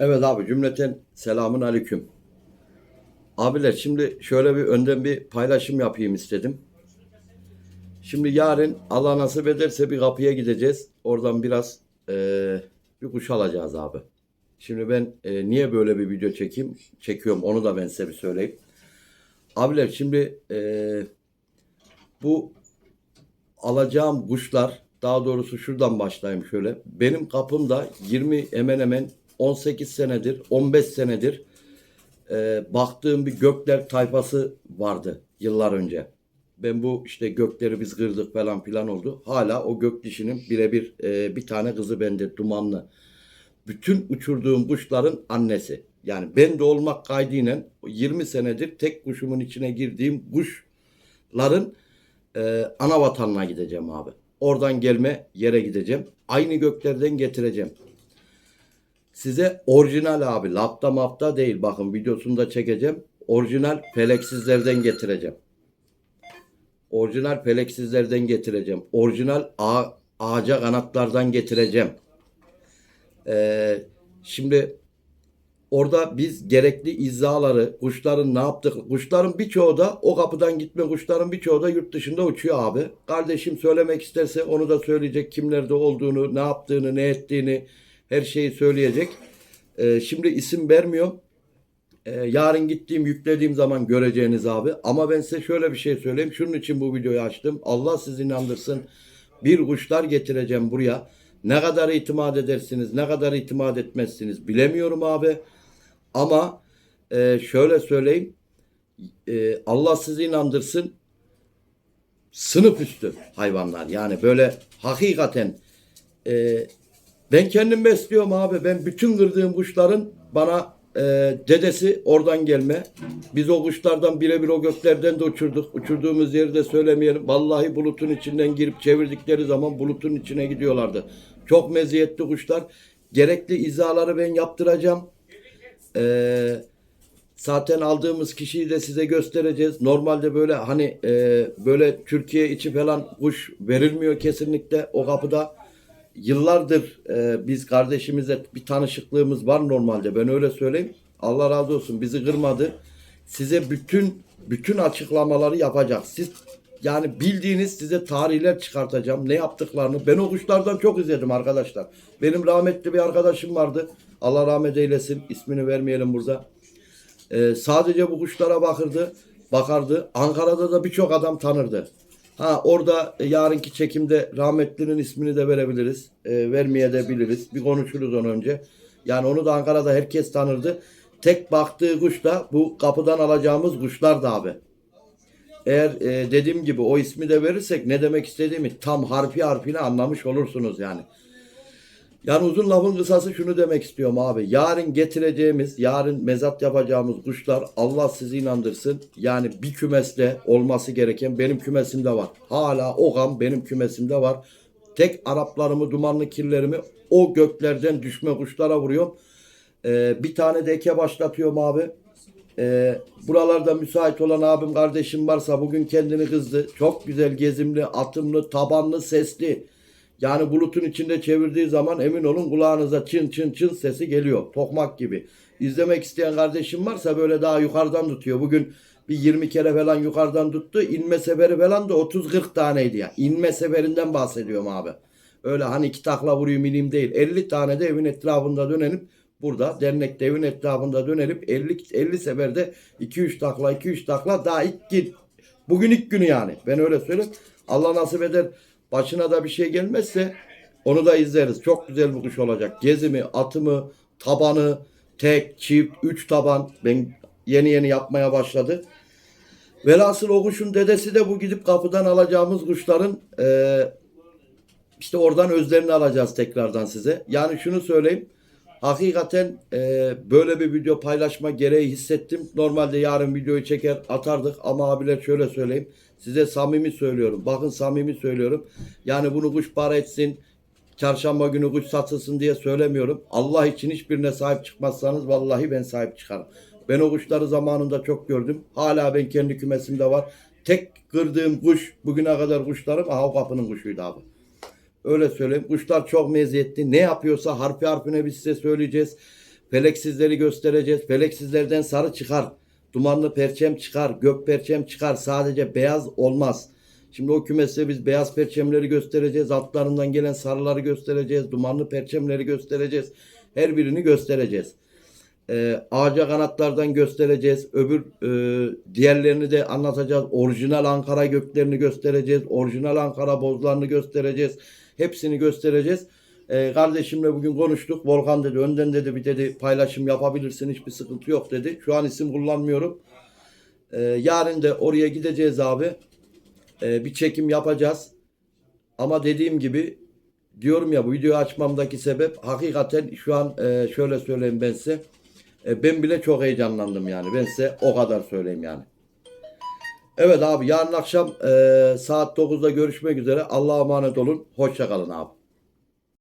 Evet abi cümleten selamun aleyküm. Abiler şimdi şöyle bir önden bir paylaşım yapayım istedim. Şimdi yarın Allah nasip ederse bir kapıya gideceğiz. Oradan biraz eee, bir kuş alacağız abi. Şimdi ben eee, niye böyle bir video çekeyim? Çekiyorum onu da ben size bir söyleyeyim. Abiler şimdi eee, bu alacağım kuşlar daha doğrusu şuradan başlayayım şöyle. Benim kapımda 20 hemen hemen 18 senedir 15 senedir e, baktığım bir gökler tayfası vardı yıllar önce. Ben bu işte gökleri biz kırdık falan filan oldu. Hala o gök dişinin birebir e, bir tane kızı bende dumanlı. Bütün uçurduğum kuşların annesi. Yani ben de olmak kaydıyla 20 senedir tek kuşumun içine girdiğim kuşların e, ana vatanına gideceğim abi. Oradan gelme yere gideceğim. Aynı göklerden getireceğim. Size orijinal abi. Lapta mapta değil. Bakın videosunu da çekeceğim. Orijinal feleksizlerden getireceğim. Orijinal feleksizlerden getireceğim. Orijinal ağa, ağaca kanatlardan getireceğim. Ee, şimdi orada biz gerekli izaları, kuşların ne yaptık, kuşların birçoğu da o kapıdan gitme kuşların birçoğu da yurt dışında uçuyor abi. Kardeşim söylemek isterse onu da söyleyecek kimlerde olduğunu, ne yaptığını, ne ettiğini her şeyi söyleyecek. Ee, şimdi isim vermiyorum. Ee, yarın gittiğim, yüklediğim zaman göreceğiniz abi. Ama ben size şöyle bir şey söyleyeyim. Şunun için bu videoyu açtım. Allah sizi inandırsın. Bir kuşlar getireceğim buraya. Ne kadar itimat edersiniz, ne kadar itimat etmezsiniz bilemiyorum abi. Ama e, şöyle söyleyeyim. E, Allah sizi inandırsın. Sınıf üstü hayvanlar. Yani böyle hakikaten e, ben kendim besliyorum abi. Ben bütün kırdığım kuşların bana e, dedesi oradan gelme. Biz o kuşlardan birebir o göklerden de uçurduk. Uçurduğumuz yeri de söylemeyelim. Vallahi bulutun içinden girip çevirdikleri zaman bulutun içine gidiyorlardı. Çok meziyetli kuşlar. Gerekli izaları ben yaptıracağım. Ee, zaten aldığımız kişiyi de size göstereceğiz. Normalde böyle hani e, böyle Türkiye içi falan kuş verilmiyor kesinlikle o kapıda. Yıllardır e, biz kardeşimize bir tanışıklığımız var normalde. Ben öyle söyleyeyim. Allah razı olsun bizi kırmadı. Size bütün bütün açıklamaları yapacak. Siz yani bildiğiniz size tarihler çıkartacağım. Ne yaptıklarını. Ben o kuşlardan çok izledim arkadaşlar. Benim rahmetli bir arkadaşım vardı. Allah rahmet eylesin. İsmini vermeyelim burada. Ee, sadece bu kuşlara bakırdı. Bakardı. Ankara'da da birçok adam tanırdı. Ha orada e, yarınki çekimde rahmetlinin ismini de verebiliriz. E, vermeye de biliriz. Bir konuşuruz onu önce. Yani onu da Ankara'da herkes tanırdı. Tek baktığı kuş da bu kapıdan alacağımız kuşlar da abi. Eğer e, dediğim gibi o ismi de verirsek ne demek istediğimi tam harfi harfine anlamış olursunuz yani. Yani uzun lafın kısası şunu demek istiyorum abi. Yarın getireceğimiz, yarın mezat yapacağımız kuşlar Allah sizi inandırsın. Yani bir kümeste olması gereken benim kümesimde var. Hala o gam benim kümesimde var. Tek Araplarımı, dumanlı kirlerimi o göklerden düşme kuşlara vuruyorum. Ee, bir tane de eke başlatıyorum abi. Ee, buralarda müsait olan abim kardeşim varsa bugün kendini kızdı. Çok güzel gezimli, atımlı, tabanlı, sesli. Yani bulutun içinde çevirdiği zaman emin olun kulağınıza çın çın çın sesi geliyor. Tokmak gibi. İzlemek isteyen kardeşim varsa böyle daha yukarıdan tutuyor. Bugün bir 20 kere falan yukarıdan tuttu. İnme seferi falan da 30-40 taneydi ya. İnme seferinden bahsediyorum abi. Öyle hani iki takla vurayım ineyim değil. 50 tane de evin etrafında dönelim. Burada dernekte evin etrafında dönelip 50 50 seferde 2-3 takla 2-3 takla daha ilk gün. Bugün ilk günü yani. Ben öyle söyleyeyim. Allah nasip eder başına da bir şey gelmezse onu da izleriz. Çok güzel bir kuş olacak. Gezimi, atımı, tabanı, tek, çift, üç taban. Ben yeni yeni yapmaya başladı. Velhasıl o kuşun dedesi de bu gidip kapıdan alacağımız kuşların eee işte oradan özlerini alacağız tekrardan size. Yani şunu söyleyeyim. Hakikaten e, böyle bir video paylaşma gereği hissettim. Normalde yarın videoyu çeker atardık ama abiler şöyle söyleyeyim. Size samimi söylüyorum. Bakın samimi söylüyorum. Yani bunu kuş para etsin. Çarşamba günü kuş satılsın diye söylemiyorum. Allah için hiçbirine sahip çıkmazsanız vallahi ben sahip çıkarım. Ben o kuşları zamanında çok gördüm. Hala ben kendi kümesimde var. Tek kırdığım kuş bugüne kadar kuşlarım aha o kapının kuşuydu abi. Öyle söyleyeyim. Kuşlar çok meziyetli. Ne yapıyorsa harfi harfine biz size söyleyeceğiz. Feleksizleri göstereceğiz. Feleksizlerden sarı çıkar. Dumanlı perçem çıkar. Gök perçem çıkar. Sadece beyaz olmaz. Şimdi o kümeste biz beyaz perçemleri göstereceğiz. Altlarından gelen sarıları göstereceğiz. Dumanlı perçemleri göstereceğiz. Her birini göstereceğiz. Ee, ağaca kanatlardan göstereceğiz. Öbür e, diğerlerini de anlatacağız. Orijinal Ankara göklerini göstereceğiz. Orijinal Ankara bozlarını göstereceğiz. Hepsini göstereceğiz. Ee, kardeşimle bugün konuştuk. Volkan dedi önden dedi bir dedi paylaşım yapabilirsin hiçbir sıkıntı yok dedi. Şu an isim kullanmıyorum. Ee, yarın da oraya gideceğiz abi. Ee, bir çekim yapacağız. Ama dediğim gibi diyorum ya bu videoyu açmamdaki sebep hakikaten şu an e, şöyle söyleyeyim ben size. E, ben bile çok heyecanlandım yani. Ben size o kadar söyleyeyim yani. Evet abi yarın akşam e, saat 9'da görüşmek üzere. Allah'a emanet olun. Hoşça kalın abi.